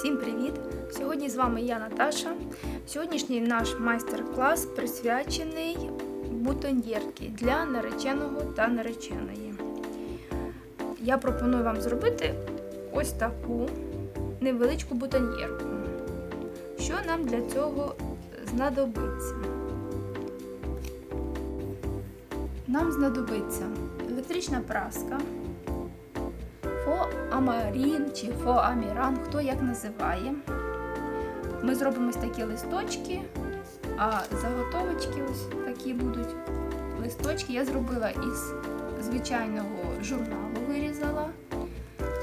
Всім привіт! Сьогодні з вами я Наташа. Сьогоднішній наш майстер-клас присвячений бутоньєрки для нареченого та нареченої. Я пропоную вам зробити ось таку невеличку бутоньєрку. Що нам для цього знадобиться? Нам знадобиться електрична праска, фоамарін чи фоаміран, хто як називає. Ми зробимо ось такі листочки, а заготовочки ось такі будуть листочки. Я зробила із звичайного журналу, вирізала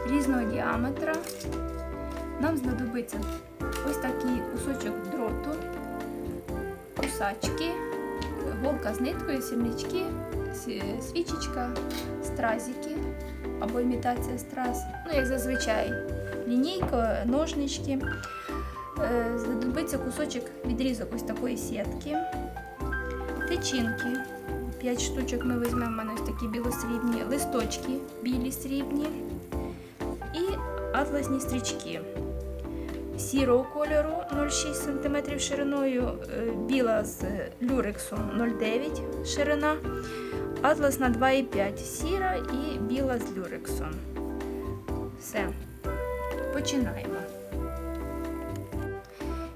різного діаметра. Нам знадобиться ось такий кусочок дроту, кусачки, голка з ниткою, сірнички, свічечка, стразики або імітація страз. Ну, як зазвичай, лінійка, ножнички. Е, Знадобиться кусочок відрізок ось такої сітки, тичинки. 5 штучок ми візьмемо, в мене ось такі білосрібні, листочки білі срібні і атласні стрічки. Сірого кольору 0,6 см шириною, е, біла з люрексом 0,9 ширина, атласна 2,5 сіра і біла з люрексом. Все, починаємо.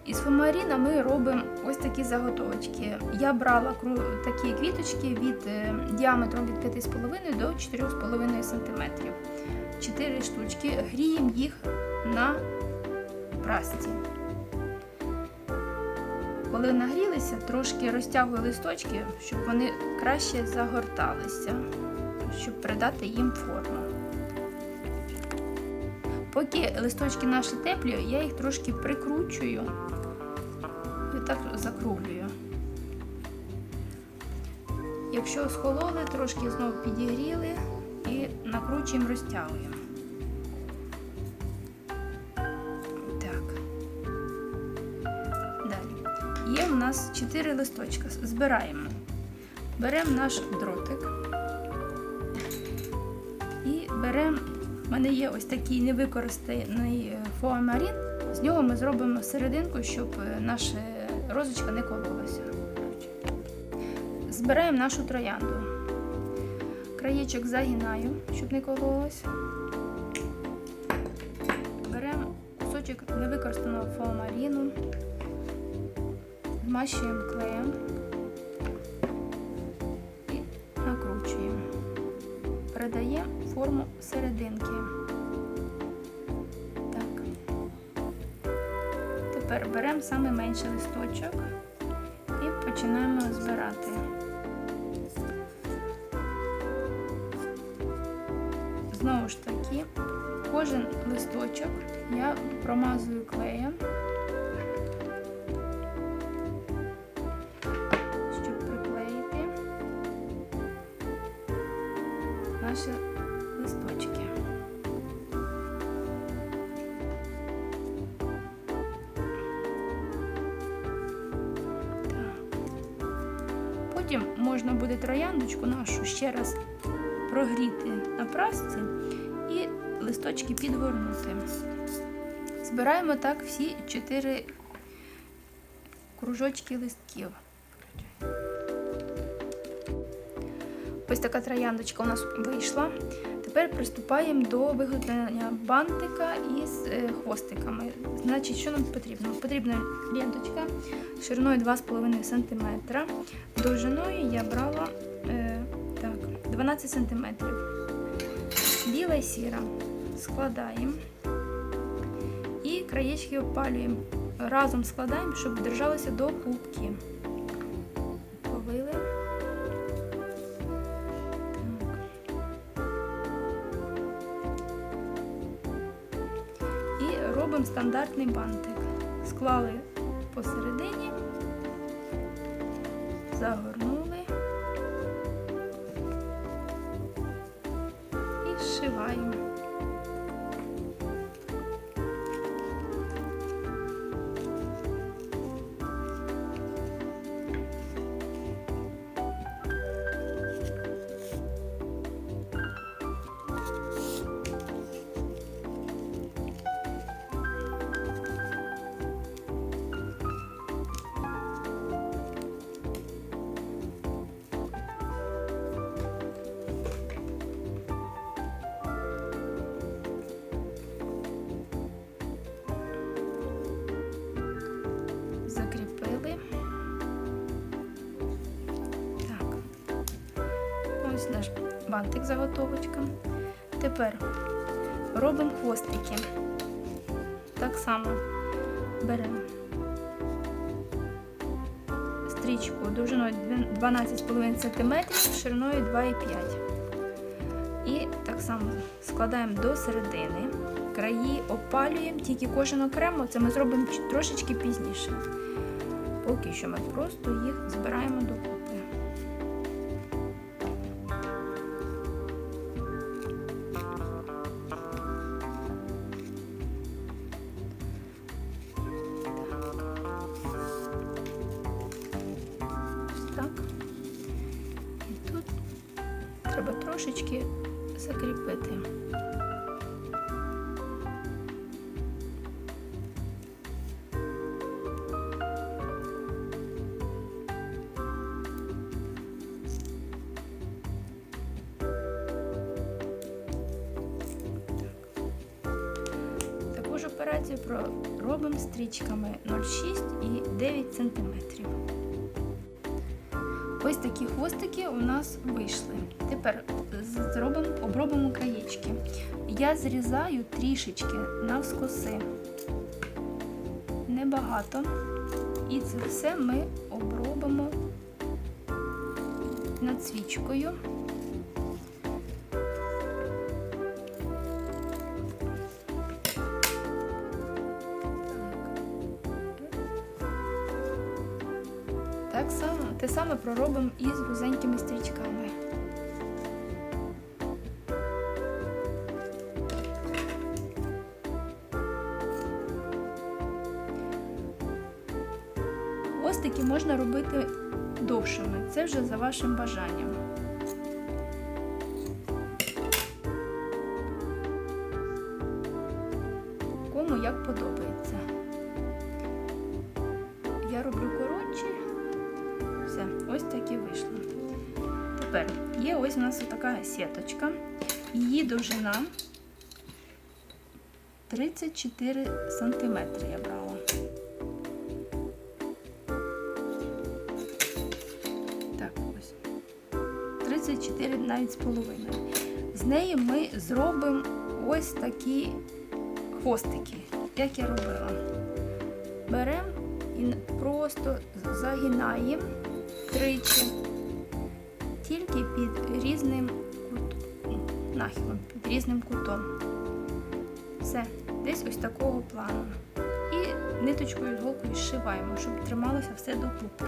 Із фомаріна ми робимо ось такі заготовочки. Я брала такі квіточки від е, діаметром від 5,5 до 4,5 см. 4 штучки, гріємо їх на прасці. Коли нагрілися, трошки розтягую листочки, щоб вони краще загорталися, щоб придати їм форму. Поки листочки наші теплі, я їх трошки прикручую і так закруглюю. Якщо схололи, трошки знову підігріли і накручуємо, розтягуємо. Нас 4 листочка. Збираємо. Беремо наш дротик і беремо у мене є ось такий невикористаний фоамарін. З нього ми зробимо серединку, щоб наша розочка не кололася. Збираємо нашу троянду. Краєчок загинаю, щоб не кололося. Беремо кусочок невикористаного фоамаріну, змащуємо клеєм і накручуємо. Передаємо форму серединки. Так. Тепер беремо саме менший листочок і починаємо збирати. Знову ж таки, кожен листочок я промазую клеєм, Потім можна буде трояндочку нашу ще раз прогріти на прасці і листочки підгорнути. Збираємо так всі чотири кружочки листків. Ось така трояндочка у нас вийшла. Тепер приступаємо до виготовлення бантика із хвостиками. Значить, що нам потрібно? Потрібна ленточка шириною 2,5 см. Довжиною я брала е, так, 12 см. Біла і сіра. Складаємо і краєчки опалюємо. Разом складаємо, щоб держалося до кубки. Робимо стандартний бантик. Склали посередині, бантик заготовочка. Тепер робимо хвостики. Так само беремо стрічку довжиною 12,5 см, шириною 2,5 І так само складаємо до середини. Краї опалюємо, тільки кожен окремо, це ми зробимо трошечки пізніше. Поки що ми просто їх збираємо докупи. Треба трошечки закріпити. Таку ж операцію про- робимо стрічками 0,6 і 9 см. Ось такі хвостики у нас вийшли. Тепер зробимо, обробимо краєчки. Я зрізаю трішечки навскоси. Небагато. І це все ми обробимо над проробимо із вузенькими стрічками. Ось такі можна робити довшими, це вже за вашим бажанням. Довжина 34 сантиметри я брала. Так, ось. 34 навіть з половиною. З неї ми зробимо ось такі хвостики, як я робила. Беремо і просто загинаємо тричі, тільки під різним. Нахилом, під різним кутом. Все, десь ось такого плану. І ниточкою з голкою зшиваємо, щоб трималося все докупки.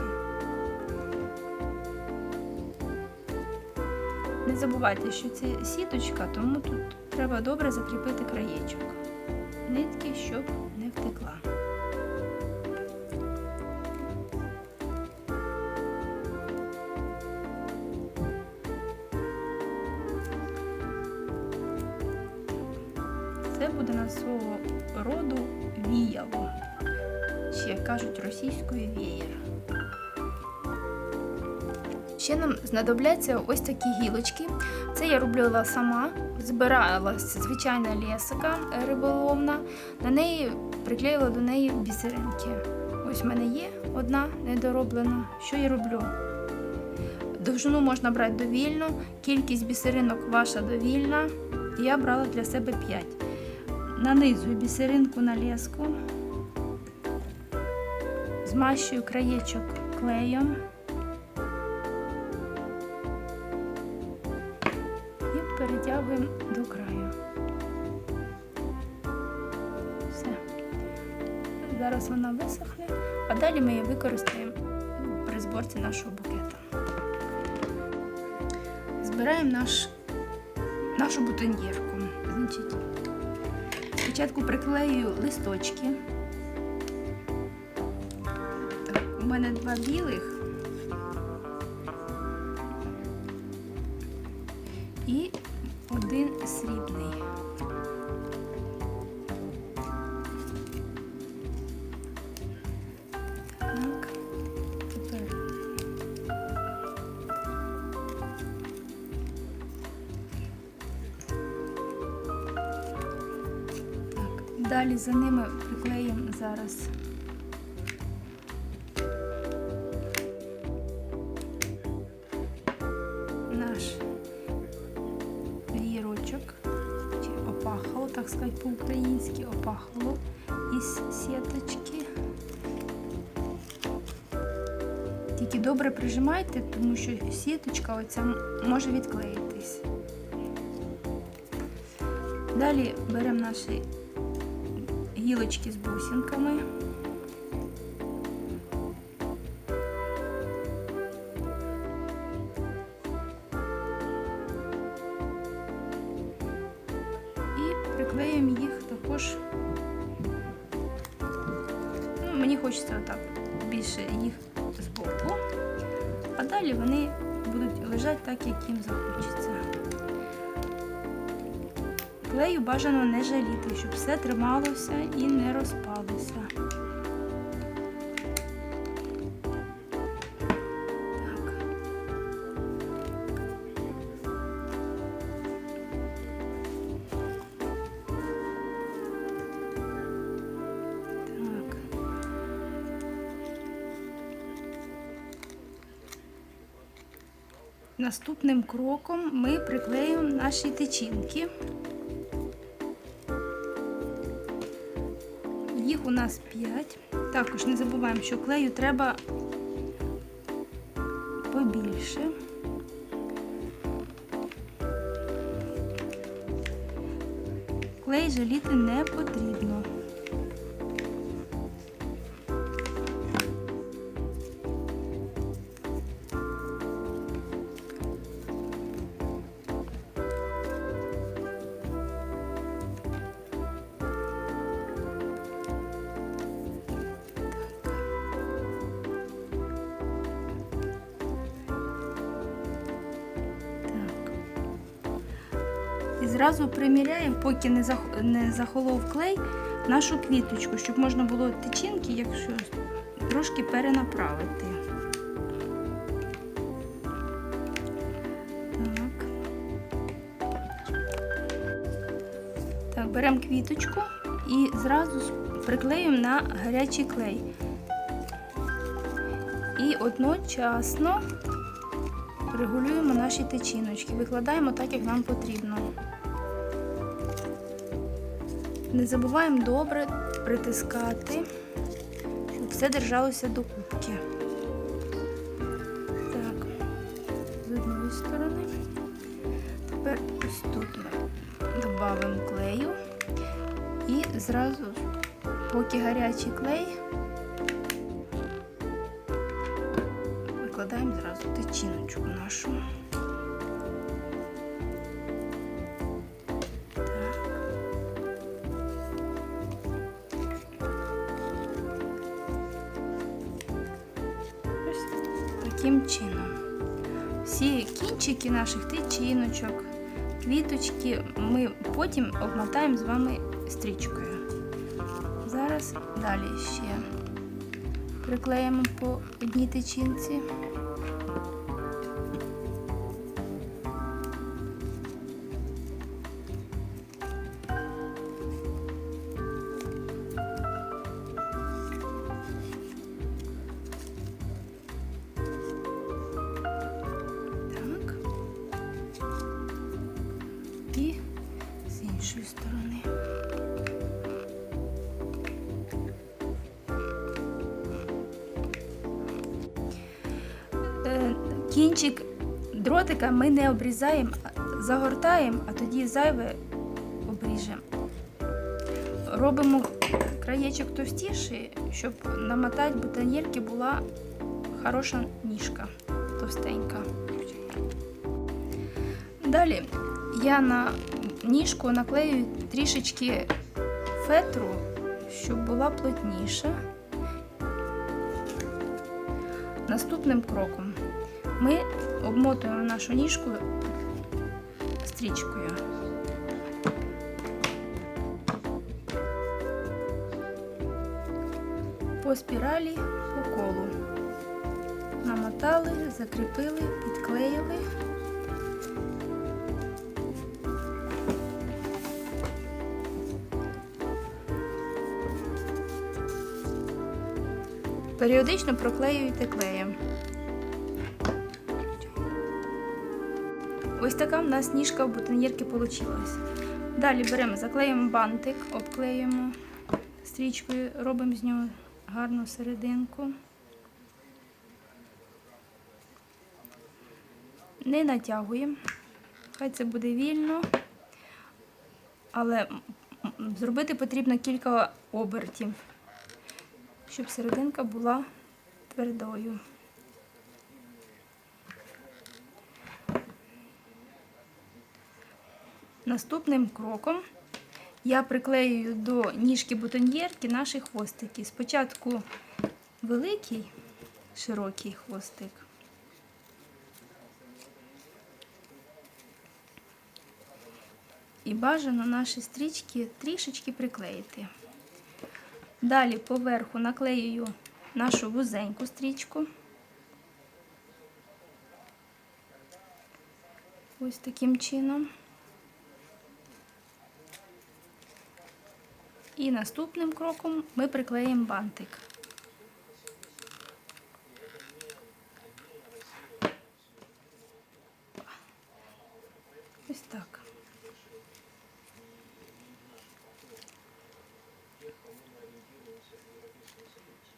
Не забувайте, що це сіточка, тому тут треба добре закріпити краєчок. Нитки, щоб не втекла. Російською веєр. Ще нам знадобляться ось такі гілочки. Це я робила сама, збирала звичайна лесика риболовна, на неї приклеїла до неї бісеринки. Ось в мене є одна недороблена. Що я роблю? Довжину можна брати довільно, кількість бісеринок ваша довільна. Я брала для себе 5. Нанизую бісеринку на леску, змащую краєчок клеєм. і перетягуємо до краю. Все. Зараз вона висохне, а далі ми її використаємо при зборці нашого букета. Збираємо наш, нашу бутоньєрку. Значить, спочатку приклею листочки. Мене два білих. і один срібний. Так, тепер. Так, далі за ними приклеїмо зараз. Так сказати, по-українськи, опахло із сіточки. Тільки добре прижимайте, тому що сіточка оця може відклеїтись. Далі беремо наші гілочки з бусинками. Мені хочеться отак більше їх збоку, а далі вони будуть лежати так, як їм захочеться. Клею бажано не жаліти, щоб все трималося і не розпалося. Наступним кроком ми приклеїмо наші тичинки. Їх у нас 5. Також не забуваємо, що клею треба побільше. Клей жаліти не потрібно. Зразу приміряємо, поки не, зах... не захолов клей, нашу квіточку, щоб можна було тичинки, якщо трошки перенаправити. Так. Так, беремо квіточку і зразу приклеюємо на гарячий клей. І одночасно регулюємо наші течіночки, викладаємо так, як нам потрібно. Не забуваємо добре притискати, щоб все держалося до кубки. Так, з одної сторони. Тепер ось тут ми додаємо клею і зразу, поки гарячий клей, викладаємо зразу тичиночку нашу. Кінчики наших тичиночок, квіточки ми потім обмотаємо з вами стрічкою. Зараз далі ще приклеїмо по одній тичинці. Кінчик дротика ми не обрізаємо, загортаємо, а тоді зайве обріжемо. Робимо краєчок товстіший, щоб намотати бутоньєрки була хороша ніжка, товстенька. Далі я на ніжку наклею трішечки фетру, щоб була плотніша. Наступним кроком ми обмотуємо нашу ніжку стрічкою. По спіралі по колу. Намотали, закріпили, підклеїли. Періодично проклеюйте клеєм. Ось така в нас ніжка в бутоньєрки вийшла. Далі беремо, заклеїмо бантик, обклеїмо стрічкою, робимо з нього гарну серединку. Не натягуємо, хай це буде вільно, але зробити потрібно кілька обертів, щоб серединка була твердою. Наступним кроком я приклеюю до ніжки бутоньєрки наші хвостики. Спочатку великий широкий хвостик. І бажано наші стрічки трішечки приклеїти. Далі поверху наклеюю нашу вузеньку стрічку. Ось таким чином. І наступним кроком ми приклеїмо бантик. Ось так.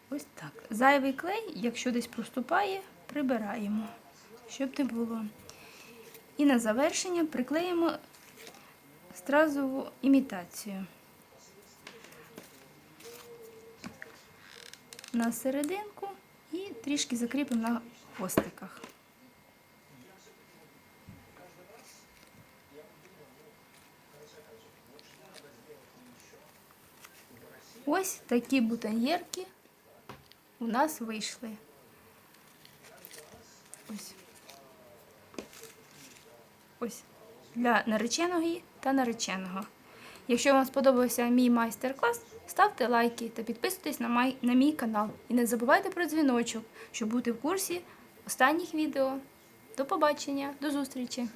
Ось так. Зайвий клей, якщо десь проступає, прибираємо, щоб не було. І на завершення приклеїмо стразову імітацію. На серединку і трішки закріпимо на хвостиках. Ось такі бутоньєрки у нас вийшли. Ось. Ось для нареченої та нареченого. Якщо вам сподобався мій майстер-клас, ставте лайки та підписуйтесь на, май, на мій канал. І не забувайте про дзвіночок, щоб бути в курсі останніх відео. До побачення, до зустрічі!